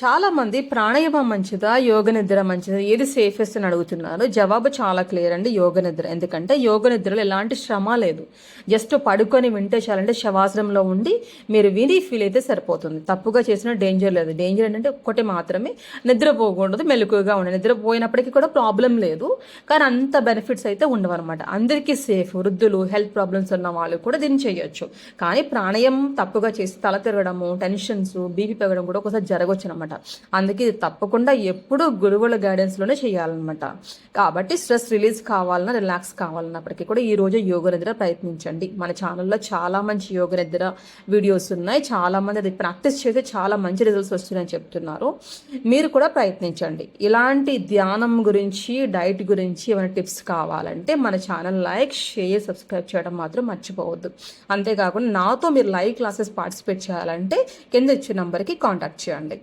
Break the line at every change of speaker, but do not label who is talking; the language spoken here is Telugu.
చాలా మంది ప్రాణాయామం మంచిదా యోగ నిద్ర మంచిదా ఏది సేఫెస్ట్ అని అడుగుతున్నారు? జవాబు చాలా క్లియర్ అండి యోగ నిద్ర. ఎందుకంటే యోగ నిద్రలో ఎలాంటి శ్రమ లేదు. జస్ట్ పడుకొని వింటే చాలంటే శవాసనంలో ఉండి మీరు విని ఫీల్ అయితే సరిపోతుంది. తప్పుగా చేసిన డేంజర్ లేదు. డేంజర్ ఏంటంటే ఒక్కటి మాత్రమే నిద్రపోకూడదు మెలకుగా ఉండాలి. నిద్రపోయినప్పటికీ కూడా ప్రాబ్లం లేదు. కానీ అంత బెనిఫిట్స్ అయితే ఉండవు అనమాట అందరికీ సేఫ్ వృద్ధులు హెల్త్ ప్రాబ్లమ్స్ ఉన్న వాళ్ళు కూడా దీన్ని చేయొచ్చు. కానీ ప్రాణాయామం తప్పుగా చేసి తల తిరగడము టెన్షన్స్ బీపీ పెరగడం కూడా ఒకసారి జరగవచ్చు అనమాట అందుకే ఇది తప్పకుండా ఎప్పుడూ గురువుల గైడెన్స్లోనే చేయాలన్నమాట. కాబట్టి స్ట్రెస్ రిలీజ్ కావాలన్నా రిలాక్స్ కావాలన్నప్పటికీ కూడా ఈ రోజు యోగ నిద్ర ప్రయత్నించండి. మన ఛానల్లో చాలా మంచి యోగ నిద్ర వీడియోస్ ఉన్నాయి. చాలా మంది అది ప్రాక్టీస్ చేస్తే చాలా మంచి రిజల్ట్స్ వస్తున్నాయని చెప్తున్నారు. మీరు కూడా ప్రయత్నించండి. ఇలాంటి ధ్యానం గురించి డైట్ గురించి ఏమైనా టిప్స్ కావాలంటే మన ఛానల్ లైక్ షేర్ సబ్స్క్రైబ్ చేయడం మాత్రం మర్చిపోవద్దు. అంతేకాకుండా నాతో మీరు లైవ్ క్లాసెస్ పార్టిసిపేట్ చేయాలంటే కింద ఇచ్చే నంబర్కి కాంటాక్ట్ చేయండి.